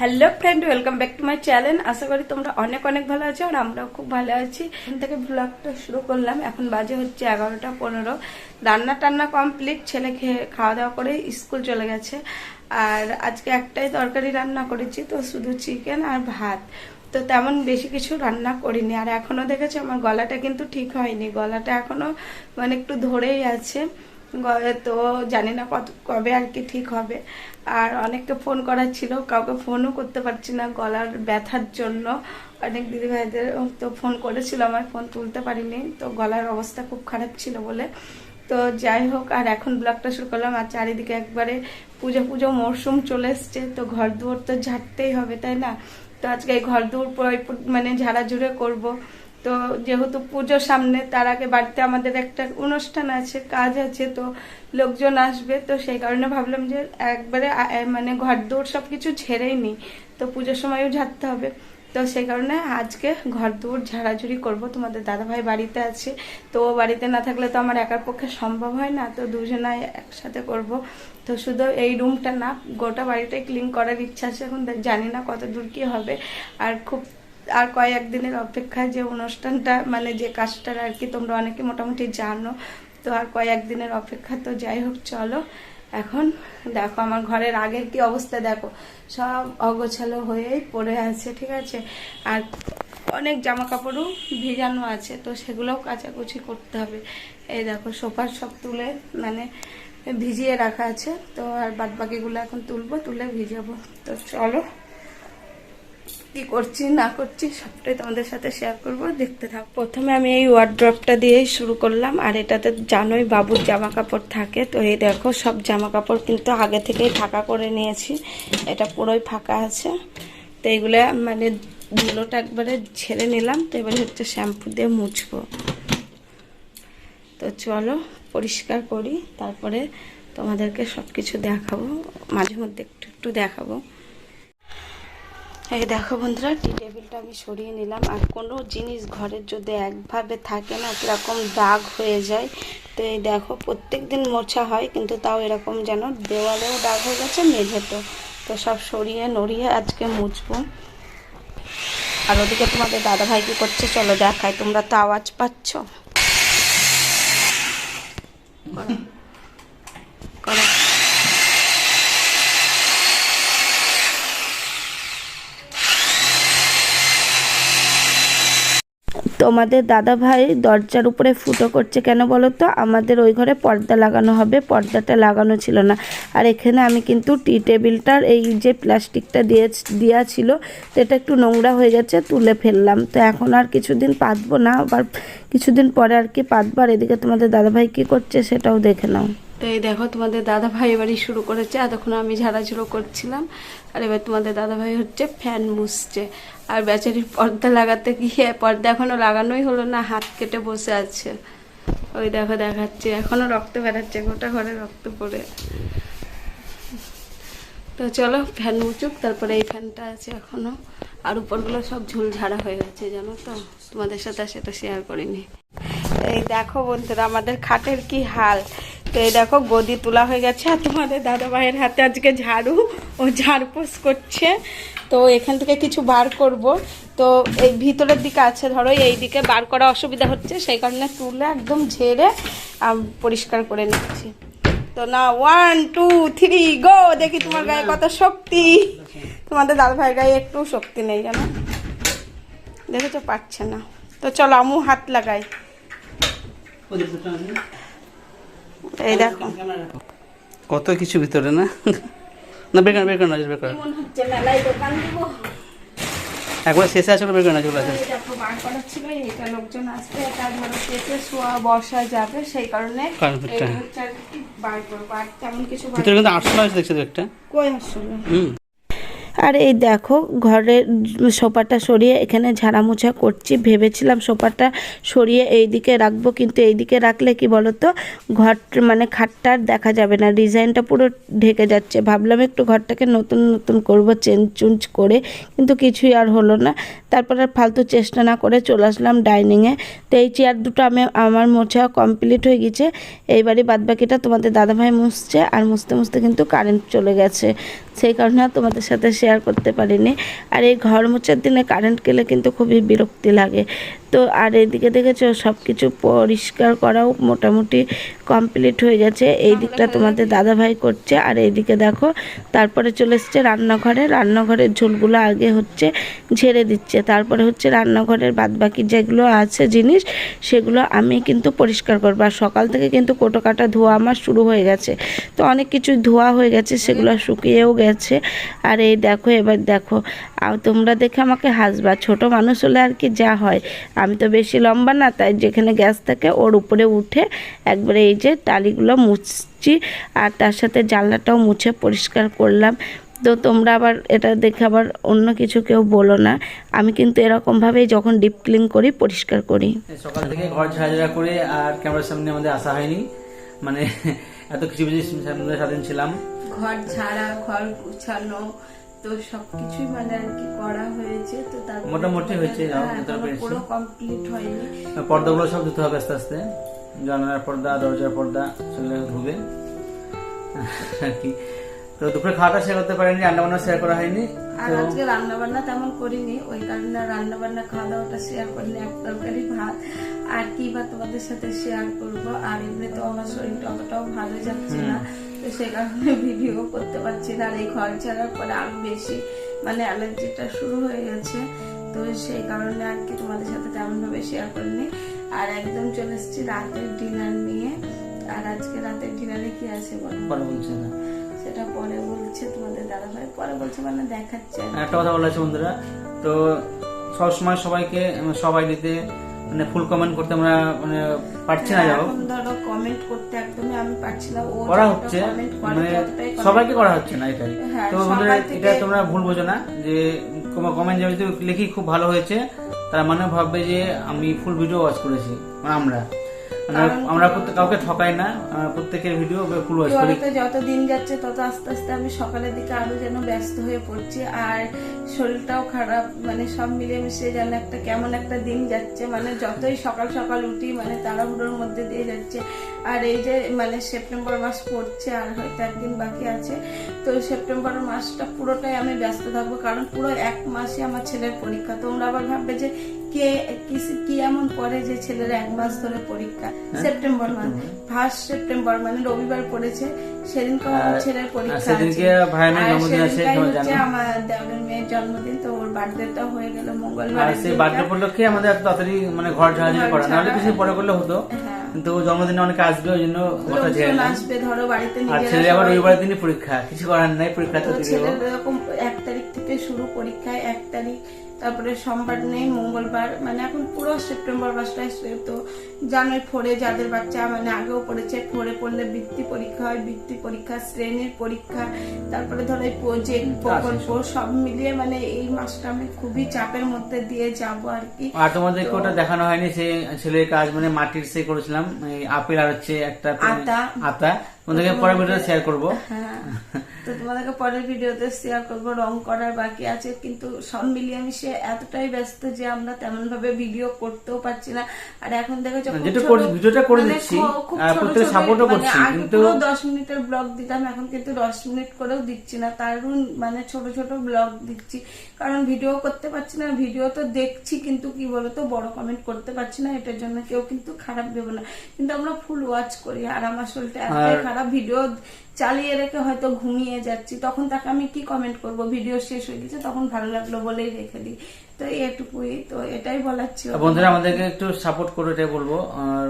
Hello friend welcome back to my channel আশা করি তোমরা অনেক অনেক ভালো আছো আর আমরাও খুব ভালো আছি। এখান থেকে ব্লগটা শুরু করলাম। এখন বাজে হচ্ছে এগারোটা পনেরো। রান্না টান্না কমপ্লিট ছেলে খেয়ে খাওয়া দাওয়া করে স্কুল চলে গেছে। আর আজকে একটাই তরকারি রান্না করেছি, তো শুধু চিকেন আর ভাত। তো তেমন বেশি কিছু রান্না করিনি। আর এখনও দেখেছ, আমার গলাটা কিন্তু ঠিক হয়নি। গলাটা এখনও মানে একটু ধরেই আছে। তো জানি না কত, কবে আর কি ঠিক হবে। আর অনেককে ফোন করার ছিল, কাউকে ফোনও করতে পারছি না গলার ব্যথার জন্য। অনেক দিদিভাইদের তো ফোন করেছিল আমার ফোন তুলতে পারিনি। তো গলার অবস্থা খুব খারাপ ছিল বলে। তো যাই হোক, আর এখন ব্লগটা শুরু করলাম। আর চারিদিকে একবারে পুজো পুজো মরশুম চলে এসছে। তো ঘর দুয়ার তো ঝাড়তেই হবে, তাই না? তো আজকে এই ঘর দুয়ার মানে ঝাড়াঝুড়ে করব। তো যেহেতু পুজোর সামনে তার আগে বাড়িতে আমাদের একটা অনুষ্ঠান আছে, কাজ আছে, তো লোকজন আসবে। তো সেই কারণে ভাবলাম যে একবারে মানে ঘর দৌড় সব কিছু ছেড়েই নিই। তো পুজোর সময়ও ঝাড়তে হবে। তো সেই কারণে আজকে ঘর দৌড় ঝাড়াঝুড়ি করব। তোমাদের দাদাভাই বাড়িতে আছে। তো বাড়িতে না থাকলে তো আমার একার পক্ষে সম্ভব হয় না। তো দুজনাই একসাথে করব। তো শুধু এই রুমটা না, গোটা বাড়িটাই ক্লিন করার ইচ্ছা আছে। এখন জানি না কত দূর কি হবে। আর খুব আর কয়েক দিনের অপেক্ষায় যে অনুষ্ঠানটা মানে যে কাজটার আর কি তোমরা অনেকে মোটামুটি জানো, তো আর কয়েক দিনের অপেক্ষা, তো যাই হোক, চলো। এখন দেখো আমার ঘরের আগের কি অবস্থা, দেখো। সব অগোছালো হয়েই পড়ে আছে, ঠিক আছে? আর অনেক জামা কাপড়ও ভিজানো আছে, তো সেগুলোও কাচাকুচি করতে হবে। এই দেখো সোফার সব তুলে মানে ভিজিয়ে রাখা আছে, তো আর বাদবাকিগুলো এখন তুলবো, তুলে ভিজাবো। তো চলো। কি করছি, না করছি, সবটাই তোমাদের সাথে শেয়ার করব। দেখতে থাক। প্রথমে আমি এই ওয়ার্ড্রপটা দিয়েই শুরু করলাম। আর এটাতে জানোই বাবুর জামা কাপড় থাকে। তো এই দেখো, সব জামা কাপড় কিন্তু আগে থেকেই ফাঁকা করে নিয়েছি। এটা পুরোই ফাঁকা আছে। তো এইগুলো মানে ধুলোটা একবারে ছেড়ে নিলাম। তো এবারে হচ্ছে শ্যাম্পু দিয়ে মুছবো। তো চলো, পরিষ্কার করি। তারপরে তোমাদেরকে সব কিছু দেখাবো। মাঝে মধ্যে একটু একটু দেখাবো। এই দেখো বন্ধুরা টি টেবিলটা আমি সরিয়ে নিলাম। আর কোনো জিনিস ঘরের যদি একভাবে থাকে না, কীরকম দাগ হয়ে যায়, তো এই দেখো প্রত্যেক দিন মোছা হয়, কিন্তু তাও এরকম যেন দেওয়ালেও দাগ হয়ে গেছে, মেঝেতেও। তো সব সরিয়ে নড়িয়ে আজকে মুছবো। আর ওদিকে তোমাদের দাদা ভাই কি করছে, চলো দেখাই। তোমরা তো আওয়াজ পাচ্ছ করো। করো তোমাদের দাদা ভাই দরজার উপরে ফুটো করছে কেন বলো তো? আমাদের ওই ঘরে পর্দা লাগানো হবে, পর্দাটা লাগানো ছিল না। আর এখানে আমি কিন্তু টি টেবিলটার এই যে প্লাস্টিকটা দিয়ে দেওয়া ছিল এটা একটু নোংরা হয়ে গেছে, তুলে ফেললাম। তো এখন আর কিছুদিন পাতবো না, আবার কিছুদিন পরে আর কি পাতবো। আর এদিকে তোমাদের দাদা ভাই কী করছে সেটাও দেখে নাও। তো এই দেখো, তোমাদের দাদা ভাই এবারই শুরু করেছে। এতক্ষণ আমি ঝাড়াঝুড়ো করছিলাম। আর এবার তোমাদের দাদা ভাই হচ্ছে ফ্যান মুছছে। আর বেচারির পর্দা লাগাতে গিয়ে পর্দা এখনও লাগানোই হলো না, হাত কেটে বসে আছে। ওই দেখো দেখাচ্ছে, এখনও রক্ত বেরাচ্ছে, গোটা ঘরে রক্ত পড়ে। তো চলো ফ্যান উঁচুক, তারপরে এই ফ্যানটা আছে এখনও। আর উপরগুলো সব ঝুল ঝাড়া হয়ে গেছে, জানো তো? তোমাদের সাথে সেটা শেয়ার করিনি। এই দেখো বন্ধুরা, আমাদের খাটের কি হাল? তো এই দেখো, গদি তোলা হয়ে গেছে আর তোমাদের দাদা ভাইয়ের হাতে আজকে ঝাড়ু। ও ঝাড়পোষ করছে। তো এখান থেকে কিছু বার করব। তো এই ভিতরের দিকে আছে, ধরো, এই দিকে বার করা অসুবিধা হচ্ছে, সেই কারণে তুলে একদম ঝেড়ে পরিষ্কার করে নিচ্ছি। তো না ওয়ান টু থ্রি গো দেখি তোমার গায়ে কত শক্তি। তোমাদের দাদা ভাইয়ের গায়ে একটু শক্তি নেই, জানো? দেখেছ, পাচ্ছে না। তো চলো আমু হাত লাগাই। এই দেখো। কত কিছু ভিতরে না? না বেকার বেকার না বেকার দেবো। একবার শেষে চলে দেখো বার করা ছিল এইটা লোকজন আসবে এটা ধরো পেতে শোয়া বসা যাবে সেই কারণে বার করব। আর তেমন কিছু ভিতরে কিন্তু আটশো আছে দেখছি একটা। কই আসলে? হুম। আর এই দেখো, ঘরের সোফাটা সরিয়ে এখানে ঝাড়ামোছা করছি। ভেবেছিলাম সোফাটা সরিয়ে এই দিকে রাখব, কিন্তু এই দিকে রাখলে কি বলতো ঘর মানে খাটটা আর দেখা যাবে না। ডিজাইনটা পুরো ঢেকে যাচ্ছে। ভাবলাম একটু ঘরটাকে নতুন নতুন করব চেঞ্জ চুঞ্জ করে, কিন্তু কিছুই আর হলো না। তারপর আর ফালতু চেষ্টা না করে চলে আসলাম ডাইনিংয়ে তো এই চেয়ার দুটো আমি, আমার মোছা কমপ্লিট হয়ে গেছে। এইবারই বাদবাকিটা তোমাদের দাদাভাই মুছছে, আর মুছতে মুছতে কিন্তু কারেন্ট চলে গেছে। সেই কারণে তোমাদের সাথে শেয়ার শেয়ার করতে পারিনি। আর এই ঘর মোছার দিনে কারেন্ট গেলে কিন্তু খুবই বিরক্তি লাগে। তো আর এদিকে দেখেছ সব কিছু পরিষ্কার করাও মোটামুটি কমপ্লিট হয়ে গেছে। এই দিকটা তোমাদের দাদাভাই করছে, আর এইদিকে দেখো, তারপরে চলে এসছে রান্নাঘরে। রান্নাঘরের ঝোলগুলো আগে হচ্ছে ঝেড়ে দিচ্ছে। তারপরে হচ্ছে রান্নাঘরের বাদবাকি যেগুলো আছে জিনিস, সেগুলো আমি কিন্তু পরিষ্কার করব। আর সকাল থেকে কিন্তু কোটো কাটা ধোয়া আমার শুরু হয়ে গেছে। তো অনেক কিছু ধোয়া হয়ে গেছে, সেগুলো শুকিয়েও গেছে। আর এই দেখো এবার দেখো। আর তোমরা দেখে আমাকে হাসবা। ছোট মানুষ হলে আর কি যা হয়। আমি তো বেশি লম্বা না তাই যেখানে গ্যাস থাকে ওর উপরে উঠে একবারে এই যে টালিগুলো মুছছি। আর তার সাথে জানলাটাও মুছে পরিষ্কার করলাম। তো তোমরা আবার এটা দেখে আবার অন্য কিছু কেউ বলো না। আমি কিন্তু এরকমভাবেই যখন ডিপ ক্লিন করি পরিষ্কার করি। সকাল থেকে ঘর ঝাড়ঝাড়া করে আর ক্যামেরার সামনে আমাদের আসা হয়নি। মানে এত কিছু কিছু সামনে স্বাধীন ছিলাম। ঘর ঝাড়া ঘর গুছানো তো সবকিছুই মানে আর কি করা হয়েছে তো তার মোটামুটি হয়েছে, পেরেছি। পুরো কমপ্লিট হয়নি। পর্দাগুলো সব ধুতে হবে আস্তে আস্তে। জানালার পর্দা দরজার পর্দা সেগুলো ধুবে। আর কি। তো দুপুরে খাওয়াটা শেয়ার করতে পারিনি রান্না বান্না শেয়ার করা হয়নি। আর আজকে রান্না বান্না তেমন করিনি ওই কারণে রান্না বান্না খাওয়া দাওয়াটা শেয়ার করিনি এক তরকারি ভাত। আর কি বা তোমাদের সাথে শেয়ার করব আর এমনি তো আমার শরীরটা অতটাও ভালো যাচ্ছে না। তো সে কারণে ভিডিও করতে পারছি না আর এই ঘর ছাড়ার পরে আরও বেশি। মানে অ্যালার্জিটা শুরু হয়ে গেছে। তো সেই কারণে আর কি তোমাদের সাথে তেমন ভাবে শেয়ার করিনি। আর একদম চলে এসেছি রাতের ডিনার নিয়ে। আর আজকে রাতের ডিনারে কি আছে বলো? পরে বলছে না। সেটা পরে বলছে তোমাদের দাদা ভাই পরে বলছে মানে দেখাচ্ছে। একটা কথা বলা আছে বন্ধুরা। তো সবসময় সবাইকে সবাই দিতে মানে ফুল কমেন্ট করতে আমরা মানে পারছি না যাও। ধরো কমেন্ট করতে একদমই আমি পারছি না ও করা হচ্ছে মানে সবাইকে করা হচ্ছে না এটাই। হ্যাঁ, তো বন্ধুরা এটা তোমরা ভুল বোঝো না যে কমেন্ট যদি লিখি খুব ভালো হয়েছে তার মানে ভাববে যে আমি ফুল ভিডিও ওয়াচ করেছি মানে আমরা। আমরা কাউকে ঠকাই না। প্রত্যেকের ভিডিও ফুল ওয়াচ করি তো যত দিন যাচ্ছে তত আস্তে আস্তে আমি সকালের দিকে আরও যেন ব্যস্ত হয়ে পড়ছি। আর শরীরটাও খারাপ মানে সব মিলিয়ে মিশিয়ে যেন একটা কেমন একটা দিন যাচ্ছে। মানে যতই সকাল সকাল উঠি মানে তাড়াহুড়োর মধ্যে দিয়ে যাচ্ছে। আর এই যে মানে সেপ্টেম্বর মাস পড়ছে আর হয়তো একদিন বাকি আছে। তো সেপ্টেম্বর মাসটা পুরোটাই আমি ব্যস্ত থাকব। কারণ পুরো এক মাসই আমার ছেলের পরীক্ষা। তোমরা আবার ভাববে যে কে কি এমন পড়ে যে ছেলের এক মাস ধরে পরীক্ষা? সেপ্টেম্বর মাস। ফার্স্ট সেপ্টেম্বর মানে রবিবার পড়েছে। সেদিনকে আমার ছেলের পরীক্ষা আছে। আমার দেওরের মেয়ের জন্মদিন তো ওর বার্থডেটা হয়ে গেল মঙ্গলবার সেই বার্থডে উপলক্ষে আমাদের এত তাড়াতাড়ি মানে ঘর ঝাড়াঝাড়ি করা। নাহলে কিছু পরে করলে হতো হ্যাঁ। কিন্তু জন্মদিনে অনেকে আসবে ওই জন্য কথা না আসবে ধরো বাড়িতে আর ছেলে আবার রবিবার দিনই পরীক্ষা কিছু করার নাই পরীক্ষা তো তো ছেলের এরকম এক তারিখ থেকে শুরু পরীক্ষায় এক তারিখ তারপরে সোমবার নেই মঙ্গলবার মানে এখন পুরো সেপ্টেম্বর মাসটাই তো জানোই ফোরে যাদের বাচ্চা মানে আগেও পড়েছে ফোরে পড়লে বৃত্তি পরীক্ষা হয় বৃত্তি পরীক্ষা শ্রেণির পরীক্ষা তারপরে ধরো এই প্রজেক্ট প্রকল্প সব। মিলিয়ে মানে এই মাসটা আমি খুবই চাপের মধ্যে দিয়ে যাব আর কি। আর তোমাদেরকে ওটা দেখানো হয়নি সে ছেলের কাজ মানে মাটির সে করেছিলাম আপেল আর হচ্ছে একটা আতা। আতা। তোমাদেরকে পরে ভিডিও শেয়ার করব। হ্যাঁ। তো তোমাদেরকে পরের ভিডিওতে শেয়ার করব রং করার বাকি আছে কিন্তু সব মিলিয়ে মিশিয়ে এতটাই ব্যস্ত যে আমরা তেমন ভাবে ভিডিও করতেও পারছি না। আর এখন ভিডিওটা করে মানে দিচ্ছি, মানে করছি, কিন্তু- পুরো দশ মিনিটের ব্লগ দিতাম এখন কিন্তু দশ মিনিট করেও দিচ্ছি না। মানে ছোট ছোট ব্লগ দিচ্ছি। কারণ ভিডিও করতে পারছি না ভিডিও তো দেখছি কিন্তু কি বলতো বড় কমেন্ট করতে পারছি না এটার জন্য কেউ কিন্তু খারাপ ভেবো না। কিন্তু আমরা ফুল ওয়াচ করি আর আমার শরীরটা এতটাই খারাপ ভিডিও চালিয়ে রেখে হয়তো ঘুমিয়ে যাচ্ছি, তখন তাকে আমি কি কমেন্ট করব? ভিডিও শেষ হয়ে গেছে, তখন ভালো লাগল বলেই রেখে দিই। তো এটুকুই, তো এটাই বলার ছিল। বন্ধুরা, আমাদেরকে একটু সাপোর্ট করে, এটাই বলব। আর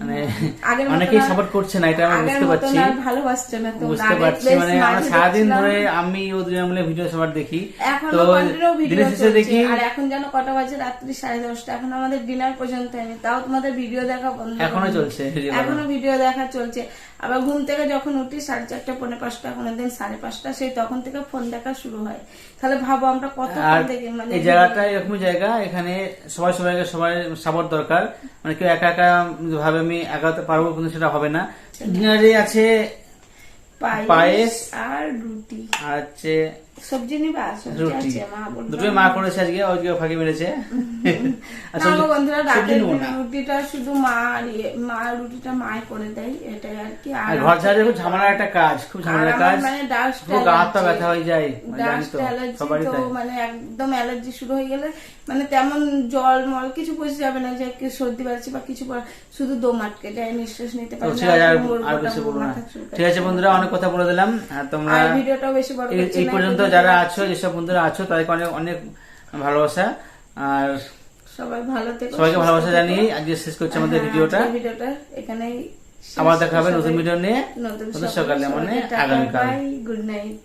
মানে অনেকেই সাপোর্ট করছে না এটা আমি বুঝতে পারছি। ভালোবাসছে না তোমরা বুঝতে পারছি মানে আমরা সারাদিন ধরে আমি ও দুজন মিলে ভিডিও সবার দেখি। তো দিনের শেষে দেখি আর এখন যেন কটা বাজে? রাত্রি সাড়ে দশটা। এখন আমাদের ডিনার পর্যন্ত হয়নি। তাও তোমাদের ভিডিও দেখা বন্ধ এখনও চলছে এখনও ভিডিও দেখা চলছে। আবার ঘুম থেকে যখন উঠি সাড়ে চারটা পৌনে পাঁচটা কোনো দিন সাড়ে পাঁচটা সেই তখন থেকে ফোন দেখা শুরু হয়। তাহলে ভাবো আমরা কত দেখি মানে এই জায়গাটা এরকমই জায়গা এখানে সবাই সবাইকে সবাই সাপোর্ট দরকার। মানে কেউ একা একা ভাবে আমি আগাতে পারব কিন্তু সেটা হবে না ডিনারে আছে পায়েস পায়েস। আর রুটি আর হচ্ছে সবজি নিবা? রুটি। আছে মা বলবে দুটোই মা করেছে আজকে ওইদিকে ফাঁকি মেরেছে। আর না সবজি- গো বন্ধুরা রাতের রুটিটা শুধু মা মা রুটিটা মাই করে দেয় এটাই আর কি। আর ঘর ছাড়া খুব ঝামেলার একটা কাজ খুব ঝামেলার কাজ। মানে ডাস্ট পুরো গা হাত ব্যথা হয়ে যায় ডাস্ট অ্যালার্জি তো মানে একদম অ্যালার্জি শুরু হয়ে গেলে মানে তেমন জল মল কিছু বসে যাবে না যে সর্দি বাড়ছে বা কিছু শুধু দম আটকে যায় নিঃশ্বাস নিতে পারে ঠিক না, আছে আর কোমর আর গোটা বেশি বলব না। ঠিক আছে বন্ধুরা অনেক কথা বলে দিলাম। তোমরা আর ভিডিওটাও বেশি বড় এই- পর্যন্ত ভিডিওটা যারা আছো যেসব বন্ধুরা আছো তাদেরকে অনেক অনেক ভালোবাসা। আর সবাই ভালো থেকো সবাইকে ভালোবাসা। জানিয়ে আজকে শেষ করছি আমাদের হ্যাঁ, ভিডিওটা। ভিডিওটা এখানেই আবার দেখা হবে নতুন ভিডিও নিয়ে। নতুন সকালে মানে আগামীকাল। Good night